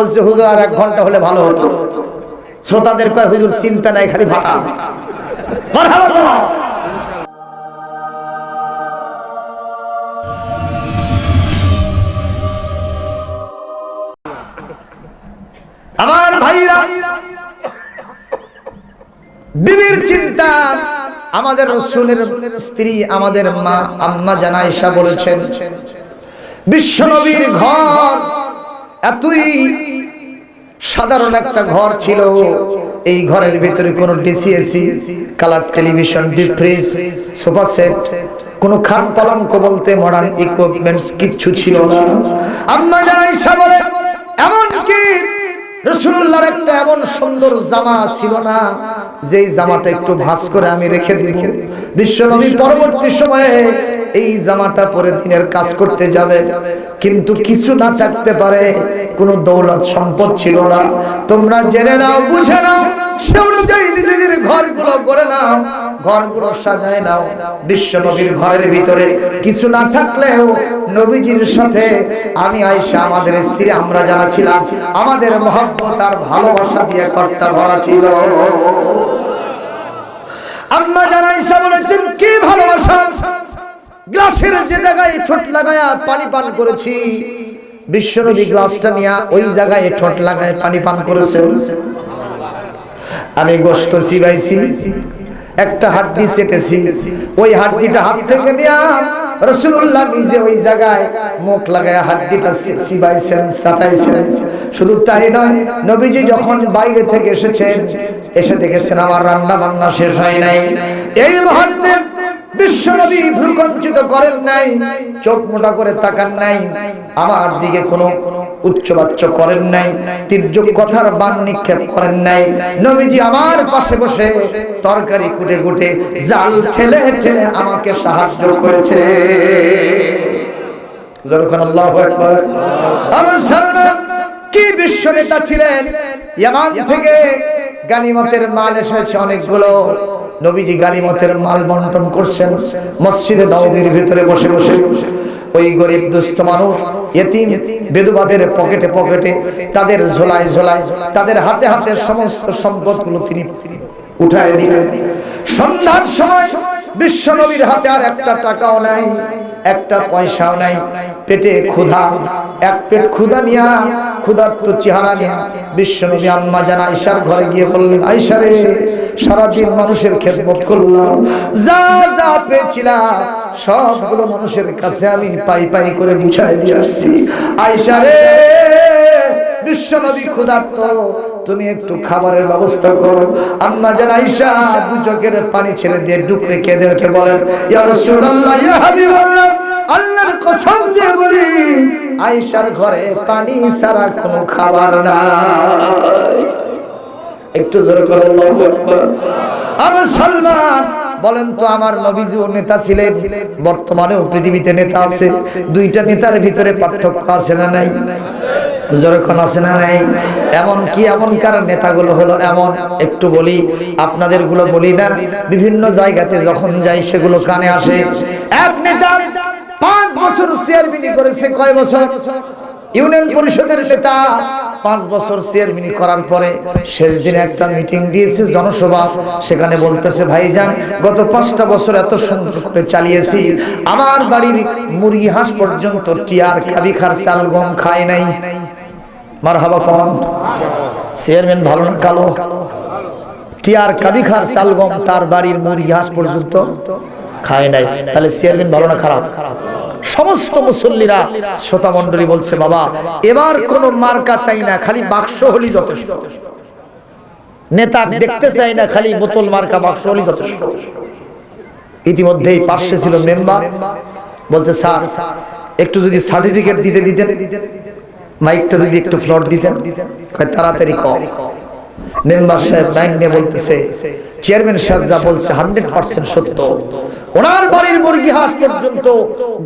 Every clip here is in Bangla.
বলছে, হুজুর, আর এক ঘণ্টা হলে ভালো হতো শ্রোতাদের কয়, হুজুর, চিন্তা নাই, খালি বলো। আমার ভাইরা, বিবির চিন্তা, আমাদের রসুলের স্ত্রী, আমাদের মা, আম্মা জানাইশা বলেছেন বিশ্বনবীর ঘর এতই সাধারণ একটা ঘর ছিল। এই ঘরের ভিতরে কোনো ডিসিএসি colour television, deep fridge, sofa set, কোনো খাট পালঙ্ক বলতে মডার্ন ইকুইপমেন্টস কিচ্ছু ছিল না। আমরা জানাই এমন কি রসুল্লাহর একটা এমন সুন্দর জামা ছিল না, যেই জামাটা একটু ভাঁজ করে আমি রেখে দিব। বিশ্বনবী পরবর্তী সময়ে এই জামাটা পরে দিনের কাজ করতে যাবে। কিন্তু কিছু না থাকতে পারে, কোনো দৌলত সম্পদ ছিল না। তোমরা জেনে নাও, বুঝে নাও, সে অনুযায়ী নিজেদের ঘরগুলো করে নাও, ঘরগুলো সাজায় নাও। বিশ্ব নবীর ঘরের ভিতরে কিছু না থাকলেও নবীজির সাথে আমি আয়সা আমাদের স্ত্রী, আমরা যারা ছিলাম, আমাদের মহব্বত আর ভালোবাসা দিয়ে ঘরটা ভরা ছিল। আম্মা জানা ঈশা বলেছেন, কি ভালোবাসা? গ্লাসের যে জায়গায় ঠোঁট লাগায়া পানি পান করেছি, বিশ্বনবী গ্লাসটা নিয়ে ওই জায়গায় ঠোঁট লাগায় পানি পান করেছে। আমি গোস্ত চিবাইছি, একটা হাড্ডি সেটেছি। ওই হাড্ডিটা হাত থেকে নিয়ে রসুল্লাহ নিজে ওই জায়গায় মুখ লাগায়, হাড্ডিটা সিবাইছেন, সাটাইছেন। শুধু তাই নয়, নবীজি যখন বাইরে থেকে এসেছেন, এসে দেখেছেন আমার রান্না বান্না শেষ হয় নাই। এই মুহূর্তে বিশ্বনবী ভ্রুকঞ্চিত করেন নাই, চোখ মোটা করে তাকান নাই। আমার দিকে কোনো উচ্চবাচ্য করেন নাই, তির্যক কথার বান নিক্ষেপ করেন নাই। নবীজি আমার পাশে বসে তরকারি কুটে কুটে জাল ঠেলে ঠেলে আমাকে সাহায্য করেছে। কি বিশ্ব নেতা ছিলেন থেকে গানিমতের মাল এসেছে অনেকগুলো। নবীজি গানিমতের মাল বন্টন করছেন, মসজিদে নববীর ভিতরে বসে বসে। ওই গরিব দুস্থ মানুষ, এতিম, বেদুবাদের পকেটে পকেটে তাদের ঝোলায় ঝোলায়, তাদের হাতে হাতে সমস্ত সম্পদগুলো তিনি উঠায় দিলেন। সন্ধ্যার সময় বিশ্ব নবীর হাতে আর একটা টাকাও নাই, একটা পয়সাও নাই, পেটে ক্ষুধা এক পেট ক্ষুদা নিয়া, ক্ষুধার্ত চেহারা নিয়া বিশ্বনবী আম্মা জান আইসার ঘরে গিয়ে বললেন আইসা রে, সারাদিন মানুষের খেদমত করলাম। যা যা পেয়েছিলাম সবগুলো মানুষের কাছে আমি পাই পাই করে বুঝাই দিয়ে আসছি। আইসা রে, বিশ্বনবী ক্ষুধার্ত, তুমি একটু খাবারের ব্যবস্থা করো। আম্মা জান আইসা দু চোখের পানি ছেড়ে দিয়ে ডুকরে কেঁদে উঠে বলেন, ইয়া রাসূলুল্লাহ, ইয়া হাবিবাল্লাহ, আল্লাহর কসম দিয়ে বলি আয়েশার ঘরে পানি ছাড়া কোনো খাবার নাই। একটু জোরে করে আমার সালমান বলেন তো, আমার নবীজি ও নেতা ছিলেন, বর্তমানেও পৃথিবীতে নেতা আছে। দুইটা নেতার ভিতরে পার্থক্য আছে না নাই? যখন আছে না নাই? এমন কি এমন কার নেতাগুলো হলো? এমন একটু বলি আপনাদেরগুলো বলি না। বিভিন্ন জায়গাতে যখন যাই সেগুলো কানে আসে। এক নেতা পাঁচ বছর চেয়ারম্যানই করেছে কয় বছর? ইউনিয়ন পরিষদের নেতা পাঁচ বছর চেয়ারম্যানই করার পরে শেষ দিনে একটা মিটিং দিয়েছে জনসভা। সেখানে বলতেছে, ভাইজান, গত পাঁচটা বছর এত সুন্দর করে চালিয়েছি। আমার বাড়ির মুরগি হাঁস পর্যন্ত টিয়ার খাবি খার চাল গম খায় নাই। মার হাবা কম। চেয়ারম্যান ভালো না, কালো। টিয়ার কাবি খার চাল গম তার বাড়ির মুরগি হাঁস পর্যন্ত খায় নাই তাহলে চেয়ারম্যান ভালো না খারাপ? সমস্ত মুসল্লিরা শ্রোতা মন্ডলী বলছে বাবা এবার কোন মার্কা চাই না খালি বাক্স হলি যথেষ্ট। নেতা দেখতে চাই না খালি বোতল মার্কা বাক্স হলি যথেষ্ট। ইতিমধ্যেই পাশে ছিল মেম্বার। বলছে স্যার একটু যদি সার্টিফিকেট দিতে দিতেন মাইকটা যদি একটু ফ্লট দিতেন তাড়াতাড়ি কম মেম্বার সাহেব লাইন নিয়ে বলতেছে চেয়ারম্যান সাহেব যা বলছে হান্ড্রেড পার্সেন্ট সত্য। ওনার বাড়ির মুরগি হাঁস পর্যন্ত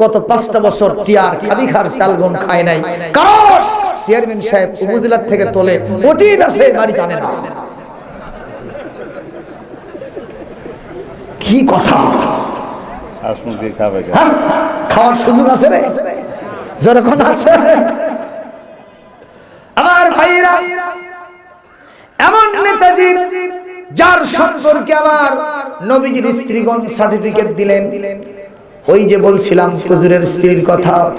গত পাঁচটা বছর টিয়ার খাবি খার চালগম খায় নাই। কারণ চেয়ারম্যান সাহেব উপজেলার থেকে তোলে ওটি আছে বাড়ি জানে না। কি কথা? হ্যাঁ? খাওয়ার সুযোগ আছে রে। যেরকম আছে। আমার ভাই ভাইরা এমন নেতাজি যার সম্পর্কে আবার নবীজির স্ত্রীগণ সার্টিফিকেট দিলেন। ওই যে বলছিলাম, হুজুরের স্ত্রীর কথা।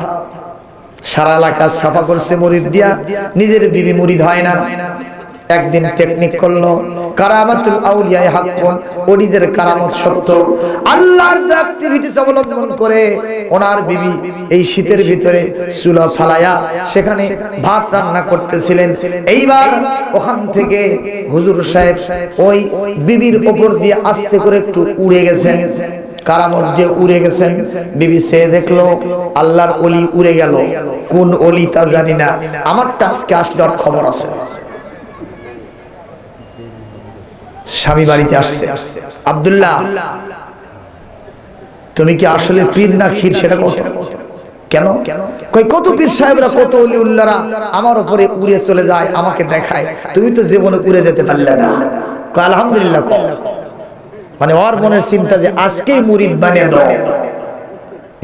সারা এলাকা সাফা করছে মরিদ দিয়া। নিজের বিবি মুরিদ হয় না। একদিন টেকনিক করল, কারামাতুল আউলিয়া হাক্কুন, ওলিদের কারামত সত্য। আল্লাহর অ্যাক্টিভিটিস অবলম্বন করে ওনার বিবি এই শীতের ভিতরে চুলা ফালায়া সেখানে ভাত রান্না করতেছিলেন। এইবার ওখান থেকে হুজুর সাহেব ওই বিবির উপর দিয়ে আস্তে করে একটু উড়ে গেছেন। কারামত দিয়ে উড়ে গেছেন, বিবি সে দেখল আল্লাহর অলি উড়ে গেল। কোন অলি তা জানি না। আমারটা আজকে আসলে খবর আছে। স্বামী বাড়িতে আসছে। আবদুল্লাহ, তুমি কি আসলে পীর না ক্ষীর? সেটা কত? কেন? কই, কত পীর সাহেবরা, কত অলি উল্লারা আমার উপরে উড়ে চলে যায়, আমাকে দেখায়। তুমি তো জীবনে উড়ে যেতে পারলে না। আলহামদুলিল্লাহ মানে ওর মনের চিন্তা যে আজকেই মুরিদ বানিয়ে দাও।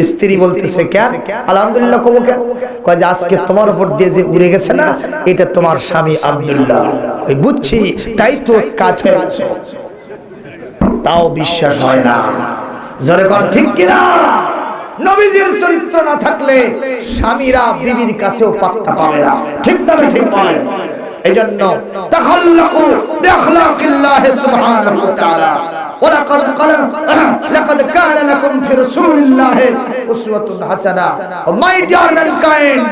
স্ত্রী বলতেছে কেন? আলহামদুলিল্লাহ কবো কেন? কয় যে আজকে তোমার উপর দিয়ে যে উড়ে গেছে না এটা তোমার স্বামী আব্দুল্লাহ। কই বুঝছি তাই তো কাজ হয়ে গেছে। তাও বিশ্বাস হয় না। জোরে কর ঠিক কিনা? নবীজির চরিত্র না থাকলে স্বামীরা বিবির কাছেও পাত্তা পাবে না। ঠিক না ঠিক নয়। এজন্য তাখাল্লাকু বিআখলাকিল্লাহি সুবহানাহু ওয়া তাআলা। ওয়ালাকাদ কালাম লাকাদ কানা লাকুম ফি রাসূলিল্লাহ উসওয়াতুন হাসানা my dear mankind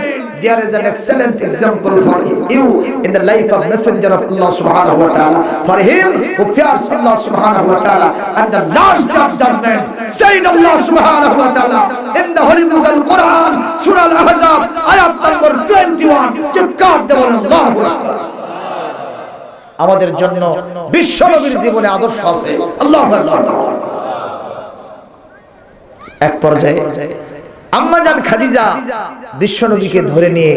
there is an excellent example for you in the life of messenger of Allah subhanahu wa ta'ala for him who fears Allah subhanahu wa ta'ala and the last day of judgment said Allah subhanahu wa ta'ala in the holy book al-Quran surah al-Ahzab ayat number 21 chitkar de Allah akbar আমাদের জন্য বিশ্বনবীর জীবনে আদর্শ আছে। আল্লাহ এক পর্যায়ে আম্মাজান খাদিজা বিশ্বনবীকে ধরে নিয়ে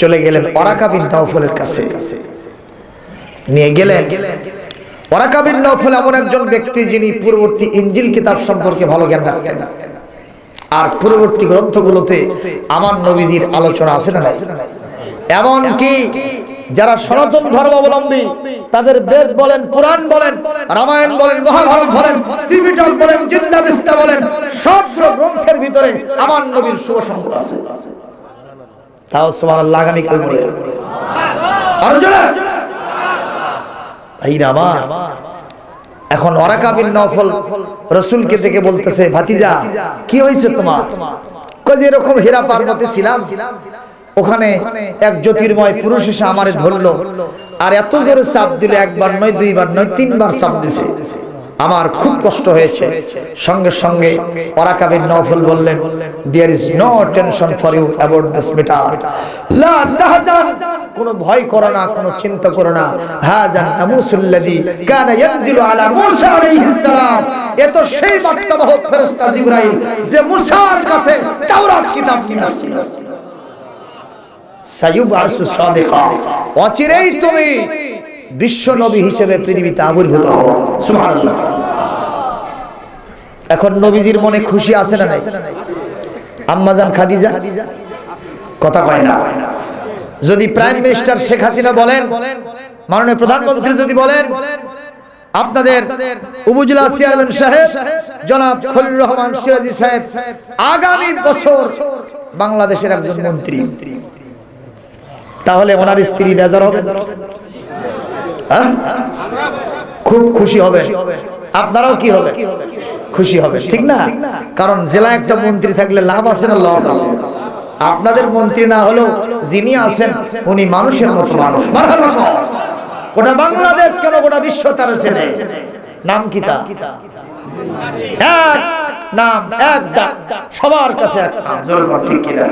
চলে গেলেন ওরাকা বিন নওফলের কাছে। নিয়ে গেলেন। ওরাকা বিন নওফল এমন একজন ব্যক্তি যিনি পূর্ববর্তী ইঞ্জিল কিতাব সম্পর্কে ভালো জ্ঞান রাখতেন। আর পূর্ববর্তী গ্রন্থগুলোতে আমার নবীজির আলোচনা আছে না এমন কি যারা সনাতন ধর্মাবলম্বী তাদের বেদ বলেন পুরাণ বলেন, রামায়ণ বলেন, মহাভারত বলেন ত্রিপিটক বলেন জিন্দাবিস্তা বলেন, সব গ্রন্থের ভিতরে আমার নবীর শুভ সম্পদ আছে। তাও তোমার লাগানি কাল বলে এখন ওরাকা বিন নফল রসুলকে দেখে বলতেছে, ভাতিজা, কি হয়েছে তোমার? যে এরকম হীরা পার্বতী ছিলাম। ওখানে এক জ্যোতির্ময় পুরুষ এসে আমারে ধরলো। আর এত জোরে চাপ দিল, একবার নয়, দুইবার নয়, তিনবার চাপ দিছে। আমার খুব কষ্ট হয়েছে। সঙ্গে সঙ্গে ওরাকাবিন নফল বললেন there is no tension for you this matter লা তাহজান, কোনো ভয় করো না, কোনো চিন্তা করো না। হাজান নামুসুল্লাযী কানা ইয়ানজিলু আলা মূসা আলাইহিস সালাম। এ তো সেই ফেরেশতা জিবরাইল যে মুসার কাছে তাওরাত কিতাব নিয়ে আসছিল। অচিরেই তুমি বিশ্ব নবী হিসেবে পৃথিবীতে আবির্ভূত এখন নবীজির মনে খুশি আছে না আম্মাজান খাদিজা? কথা কয় না। যদি প্রাইম মিনিস্টার শেখ হাসিনা বলেন, মাননীয় প্রধানমন্ত্রী যদি বলেন, আপনাদের উপজেলা চেয়ারম্যান সাহেব, জনাব খলিল রহমান সিরাজি সাহেব, আগামী বছর বাংলাদেশের একজন মন্ত্রী। তাহলে ওনার স্ত্রী বেজার হবে? হ্যাঁ? খুব খুশি হবে। আপনারাও কি হবে? খুশি হবে, ঠিক না? কারণ জেলা একটা মন্ত্রী থাকলে লাভ আছে না লস আছে? আপনাদের মন্ত্রী না হলেও যিনি আছেন, উনি মানুষের মতো মানুষ। গোটা বাংলাদেশ কেন গোটা বিশ্ব তার চেনে নাম কি তা এক নাম, এক সবার কাছে এক। ঠিক কিনা?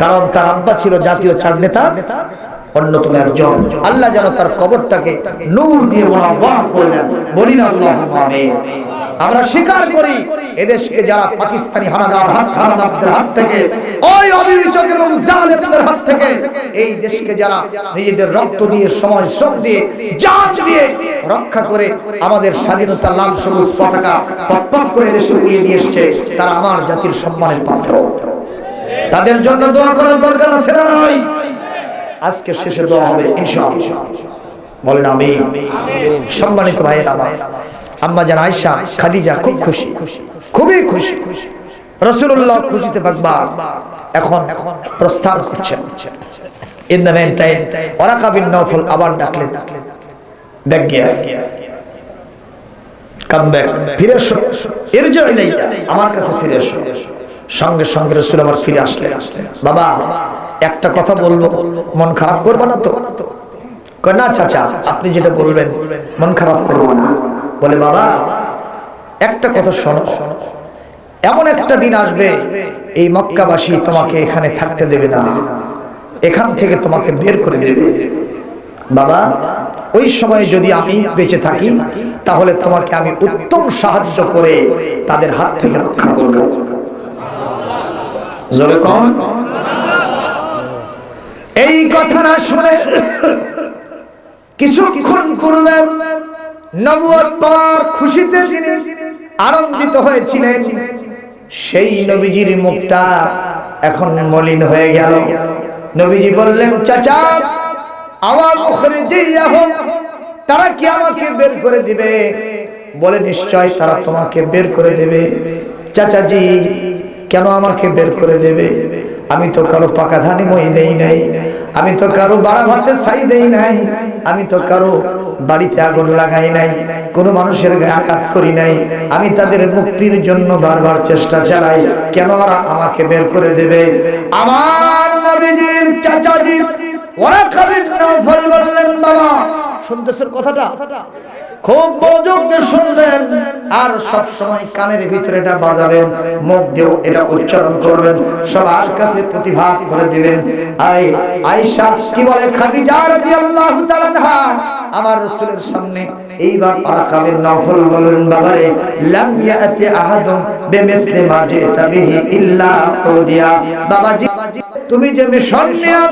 কারণ তার আব্বা ছিল জাতীয় চার নেতা অন্যতম একজন। আল্লাহ যেন তার কবরটাকে নূর দিয়ে করলেন বলি না আমরা স্বীকার করি, এদেশকে যারা পাকিস্তানি হাত থেকে এই দেশকে যারা নিজেদের রক্ত দিয়ে, সময়, শ্রম দিয়ে দিয়ে রক্ষা করে আমাদের স্বাধীনতা লাল সবুজ পতাকা করে দেশে এসছে, তারা আমার জাতির সম্মানের পাত্র। তাদের জন্য দোয়া করার দরকার আছে না নয় আজকে শেষে দোয়া হবে, ইনশাআল্লাহ। বলেন আমি সম্মানিত ভাইয়ের আমার, আম্মা জান আয়সা খাদিজা খুব খুশি, খুবই খুশি। রসুল্লাহ খুশিতে পাকবা এখন এখন প্রস্থান করছেন। ইন দ্য টাইম ওরাকা বিন নওফল আবার ডাকলেন। ব্যাগ গিয়া। কাম ব্যাক ফিরে এসো। ইরজু ইলাইয়া, আমার কাছে ফিরে এসো। সঙ্গে সঙ্গে রসুল আবার ফিরে আসলেন। বাবা, একটা কথা বলব, মন খারাপ করবে না তো? না চাচা, আপনি যেটা বলবেন, মন খারাপ করব না। বলে, বাবা, একটা কথা শোনো। এমন একটা দিন আসবে, এই মক্কাবাসী তোমাকে এখানে থাকতে দেবে না। এখান থেকে তোমাকে বের করে দেবে। বাবা, ওই সময় যদি আমি বেঁচে থাকি, তাহলে তোমাকে আমি উত্তম সাহায্য করে তাদের হাত থেকে রক্ষা করব। এই কথা না শুনে কিছুক্ষণ পাওয়ার খুশিতে আনন্দিত হয়েছিলেন, সেই নবীজির মুখটা এখন মলিন হয়ে গেল। নবীজি বললেন, চাচা, আমার মুখরে যেই তারা কি আমাকে বের করে দিবে? বলে, নিশ্চয় তারা তোমাকে বের করে দেবে। চাচাজি কেন আমাকে বের করে দেবে? আমি তো কারও পাকা ধানে মই দেই নাই। আমি তো কারও বাড়া ভাতে ছাই দেই নাই। আমি তো কারও বাড়িতে আগুন লাগাই নাই। কোনো মানুষের গায়ে আঘাত করি নাই। আমি তাদের মুক্তির জন্য বারবার চেষ্টা চালাই। কেন ওরা আমাকে বের করে দেবে? আমার নবীজির চাচাজি ওরা খাবেন ফল বললেন, বাবা, শুনতেছেন কথাটা? খুব মনোযোগ দিয়ে শুনবেন আর সব সময় কানের ভিতরে এটা বাজাবেন, মুখ দিয়েও এটা উচ্চারণ করবেন, সবার কাছে প্রতিভাত করে দিবেন। আই আয়েশা, কি বলে? খাদিজা রাদিয়াল্লাহু তাআলা আমার রাসূলের সামনে এইবার আরাকাবের নফল বলেন বাবারে, লাম ইয়াতি আহাদুম বিমিসলি মা জিতা বিহি ইল্লা উদিয়া। বাবাজি, তুমি যে মিশন নিয়ে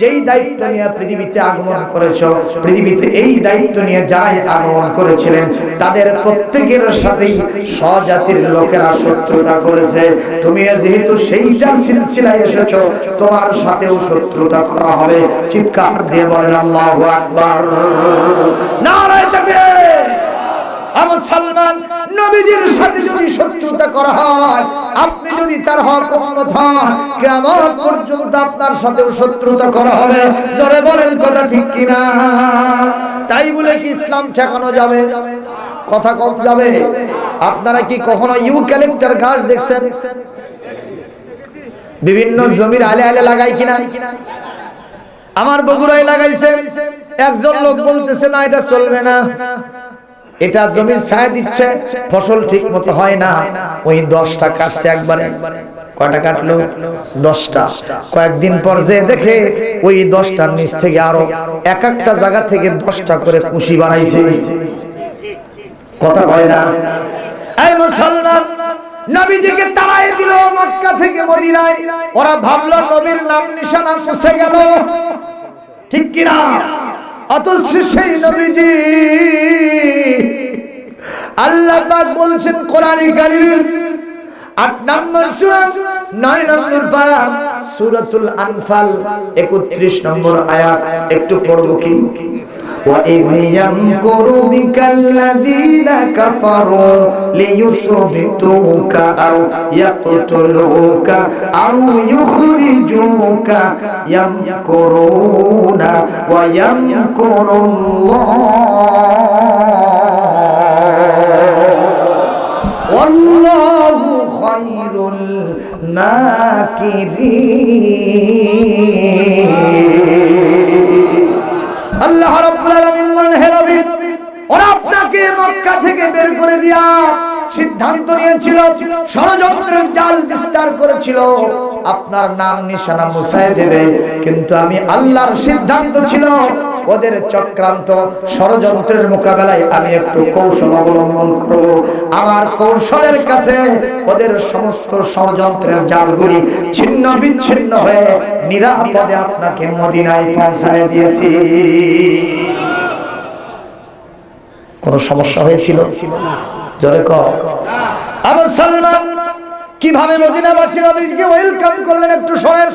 যেই দায়িত্ব নিয়ে পৃথিবীতে আগমন করেছ, পৃথিবীতে এই দায়িত্ব নিয়ে যারাই আগমন করেছিলেন, তাদের প্রত্যেকের সাথেই স্বজাতির লোকেরা শত্রুতা করেছে। তুমি যেহেতু সেইটার সিলসিলায় এসেছ, তোমার সাথেও শত্রুতা করা হবে। চিৎকার দিয়ে বলেন, আল্লাহু আকবার। নারায়ে তাকবীর! আমার সালমান, নবীজির সাথে যদি শত্রুতা করা হয়, আপনি যদি তার হক হন কেমন পর্যন্ত আপনার শত্রুতা করা হবে। জোরে বলেন, কথা ঠিক কিনা? তাই বলে কি ইসলাম ঠেকানো যাবে? কথা কত যাবে? আপনারা কি কখনো ইউক্যালিপটার গাছ দেখছেন? বিভিন্ন জমির আলে আলে লাগাই কিনা? আমার বগুড়ায় লাগাইছে। একজন লোক বলতেছে, না, এটা চলবে না। এটা জমি ছায়া দিচ্ছে ফসল ঠিক মতো হয় না। ওই দশটা কাটছে একবারে। কয়টা কাটলো? দশটা। কয়েকদিন পর যে দেখে ওই দশটার নিচ থেকে আরও এক একটা জায়গা থেকে দশটা করে কুশি বানাইছে। কথা কয় না? এই মুসলমান নবীজিকে দিল মক্কা থেকে মদিনায়। ওরা ভাবলো নবীর নাম নিশানা মুছে গেল। ঠিক কিনা? সেই আল্লাহ বলছেন কোরআন কারিমের আট নম্বর সূরা নয় নম্বর পারা সূরাতুল আনফাল 31 নম্বর আয়াত একটু পড়ব কি وَإِذْ يَمْكُرُ بِكَ الَّذِينَ كَفَرُوا لِيُثْبِتُوكَ أَوْ يَقْتُلُوكَ أَوْ يُخْرِجُوكَ يَمْكُرُونَ وَيَمْكُرُ اللَّهُ والله খৈরুল নাকিরি আল্লাহ রাব্বুল আলামিন বলেন, হে নবী, ওরা আপনাকে মক্কা থেকে বের করে দিয়া সিদ্ধান্ত নিয়েছিল, ষড়যন্ত্রের জাল বিস্তার করেছিল। আপনার নাম নিশানা মুছায় দেবে কিন্তু আমি আল্লাহর সিদ্ধান্ত ছিল, ওদের চক্রান্ত ষড়যন্ত্রের মোকাবেলায় আমি একটু কৌশল অবলম্বন করব। আমার কৌশলের কাছে ওদের সমস্ত ষড়যন্ত্রের জালগুলি ছিন্ন বিচ্ছিন্ন হয়ে নিরাপদে আপনাকে মদিনায় পৌঁছায় দিয়েছি। কোন সমস্যা হয়েছিল? জোরে ক আবার সালমান, কীভাবে মদিনাবাসী নবীকে ওয়েলকাম করলেন একটু শোনেন।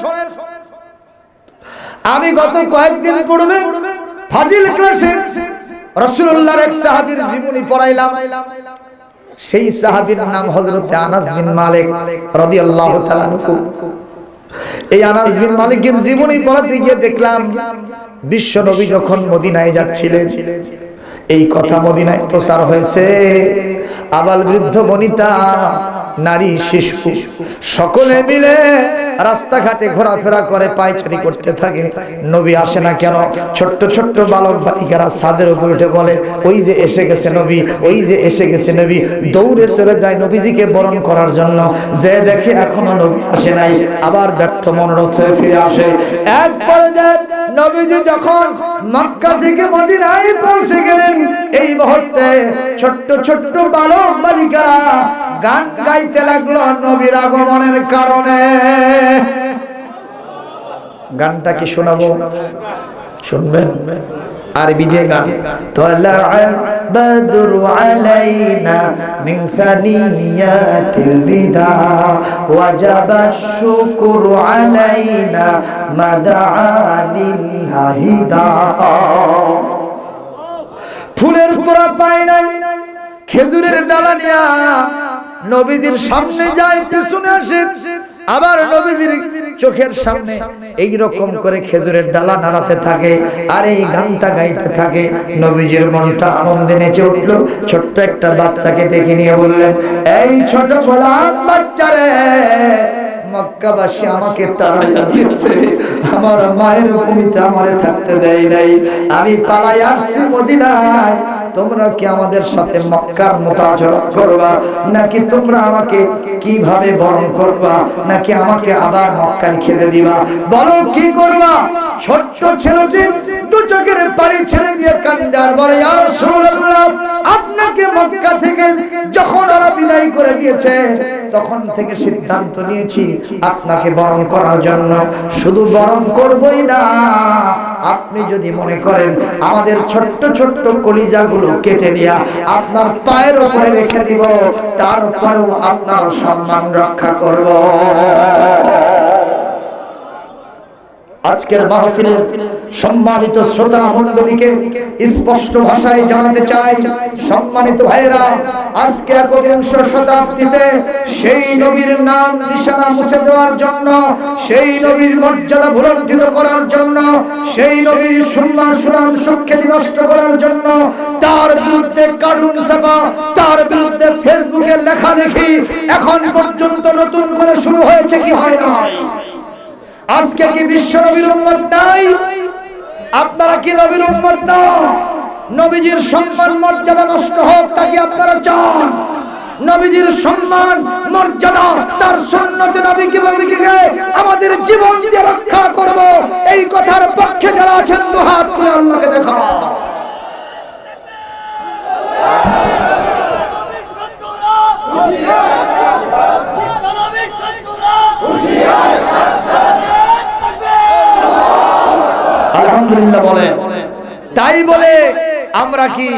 আমি গত কয়েকদিন পূর্বে ফাজিল ক্লাসে রসুল্লাহর এক সাহাবীর জীবনী পড়াইলাম। সেই সাহাবীর নাম হযরত আনাস বিন মালিক রাদিয়াল্লাহু তাআলা আনহু। এই আনাস বিন মালিকের জীবনী পড়াতে গিয়ে দেখলাম, বিশ্ব নবী যখন মদিনায় যাচ্ছিলেন, এই কথা মদিনায় প্রচার হয়েছে। আবাল বৃদ্ধ বনিতা। নারী, শিশু, সকলে মিলে রাস্তাঘাটে ঘোরাফেরা করে, পায়চারি করতে থাকে। নবী আসে না কেন? ছোট্ট ছোট্ট বালক বালিকারা ছাদের উপর উঠে বলে, ওই যে এসে গেছে নবী, ওই যে এসে গেছে নবী। দৌড়ে চলে যায় নবীজিকে বরণ করার জন্য। যে দেখে এখনও নবী আসে নাই, আবার ব্যর্থ মনোরথ হয়ে ফিরে আসে। এক পর্যায়ে নবীজি যখন মক্কা থেকে মদিনায় পৌঁছে গেলেন, এই মুহূর্তে ছোট্ট ছোট্ট বালক বালিকারা গান গাইতে লাগল নবীর আগমনের কারণে। গানটা কি শোনাবো? শুনবেন? আরবি দিয়ে গান। তোলা বদর আলাইনা মিন ফানিয়াতিল বিদা, ওয়াজাব শুকুর আলাইনা মাদাআলিল্লাহি দা। ফুলের তোরা পাই নাই, খেজুরের ডালা নিয়া নবীজির সামনে যায়, পিছনে আসে। আবার নবীজির চোখের সামনে এই রকম করে খেজুরের ডালা নাড়াতে থাকে আর এই গানটা গাইতে থাকে। নবীজির মনটা আনন্দে নেচে উঠল। ছোট্ট একটা বাচ্চাকে ডেকে নিয়ে বললেন, এই ছোট আমাকে তাড়াইয়া দিয়েছে। আমার মায়ের ভূমিতে আমারে থাকতে দেয় নাই। আমি পালাই আসছি মদিনায়। তোমরা কি আমাদের সাথে মক্কার মতো আচরণ করবা? নাকি তোমরা আমাকে কীভাবে বরণ করবা? নাকি আমাকে আবার মক্কায় খেলে দিবা? বলো, কি করবা? ছোট্ট ছেলেটি দু চোখের পানি ছেড়ে দিয়ে কান্দার বলে আর রাসূলুল্লাহ আপনাকে মক্কা থেকে যখন ওরা বিদায় করে দিয়েছে, তখন থেকে সিদ্ধান্ত নিয়েছি আপনাকে বরণ করার জন্য। শুধু বরণ করবই না, আপনি যদি মনে করেন আমাদের ছোট্ট ছোট্ট কলিজাগুলো কেটে নিয়ে আপনার পায়ের উপরে রেখে দিব, তারপরেও আপনার সম্মান রক্ষা করব। আজকের মাহফিলের সম্মানিত শ্রোতা মণ্ডলীকে স্পষ্ট ভাষায় জানাতে চাই, সম্মানিত ভাইরা আজকে একবিংশ শতাব্দীতে সেই নবীর নাম নিশানা মুছে দেওয়ার জন্য, সেই নবীর মর্যাদা ভুলণ্ঠিত করার জন্য, সেই নবীর সম্মান সুনাম সুখ্যাতি নষ্ট করার জন্য, তার বিরুদ্ধে কার্টুন ছাপা, তার বিরুদ্ধে ফেসবুকে লেখালেখি এখন পর্যন্ত নতুন করে শুরু হয়েছে কি হয় না আজকে কি বিশ্ব নবীর উম্মত নাই? আপনারা কি নবীর উম্মত না? নবীজির সম্মান, মর্যাদা নষ্ট হোক, তা কি আপনারা চান? নবীজির সম্মান, মর্যাদা, তার সুন্নতে নবী কীভাবে আমাদের জীবন দিয়ে রক্ষা করব? এই কথার পক্ষে যারা আছেন, দু হাত তুলে আল্লাহকে দেখা আলহামদুলিল্লাহ বলে। তাই বলে আমরা কি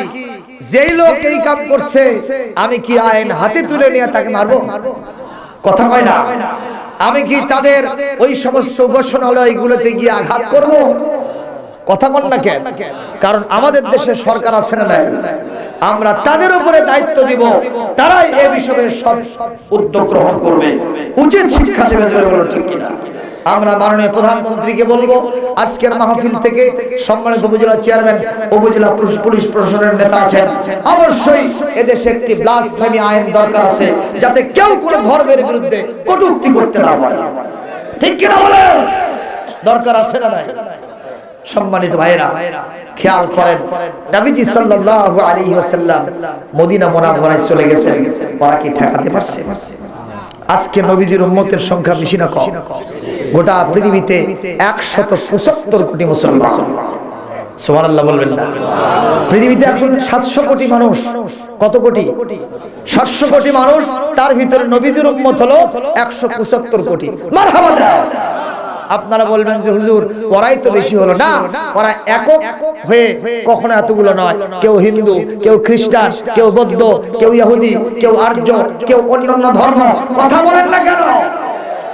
যেই লোক এই কাম করছে, আমি কি আইন হাতে তুলে নিয়ে তাকে মারবো? কথা কয় না। আমি কি তাদের ওই সমস্ত উপাসনালয়গুলোতে গিয়ে আঘাত করব? কথা কন না কেন? কারণ আমাদের দেশে সরকার আছে না আমরা তাদের উপরে দায়িত্ব দিব, তারাই এ বিষয়ে সব উদ্যোগ গ্রহণ করবে। উচিত শিক্ষা দেবে ঠিক কিনা? আমরা মাননীয় প্রধানমন্ত্রীকে বলব আজকের মাহফিল থেকে সম্মানিত উপজেলা চেয়ারম্যান উপজেলা পুলিশ- প্রশাসনের নেতা আছেন। অবশ্যই এদেশে একটি ব্লাসফেমি আইন দরকার আছে যাতে কেউ কোনো ধর্মের বিরুদ্ধে কটূক্তি করতে না পারে। ঠিক কিনা বলে দরকার আছে না নাই? সম্মানিত ভাইরা খেয়াল করেন নবীজি সাল্লাল্লাহু আলাইহি ওয়াসাল্লাম মদিনা মুনাওয়ারায় চলে গেছেন। ওরা কি ঠেকাতে পারছে। আজকে নবীজির উম্মতের সংখ্যা বেশি না কম। গোটা পৃথিবীতে একশত পঁচাত্তর কোটি মুসলমান। বলবেন না। পৃথিবীতে সাতশো কোটি মানুষ। কত কোটি? সাতশো কোটি মানুষ, তার ভিতরে নবীজির উম্মত হলো একশো পঁচাত্তর কোটি। আপনারা বলবেন যে, হুজুর, ওরাই তো বেশি হলো। না, ওরা একক হয়ে কখনো এতগুলো নয়। কেউ হিন্দু, কেউ খ্রিস্টান, কেউ বৌদ্ধ, কেউ ইহুদি, কেউ আর্য, কেউ অন্যান্য ধর্ম। কথা বলেন না কেন?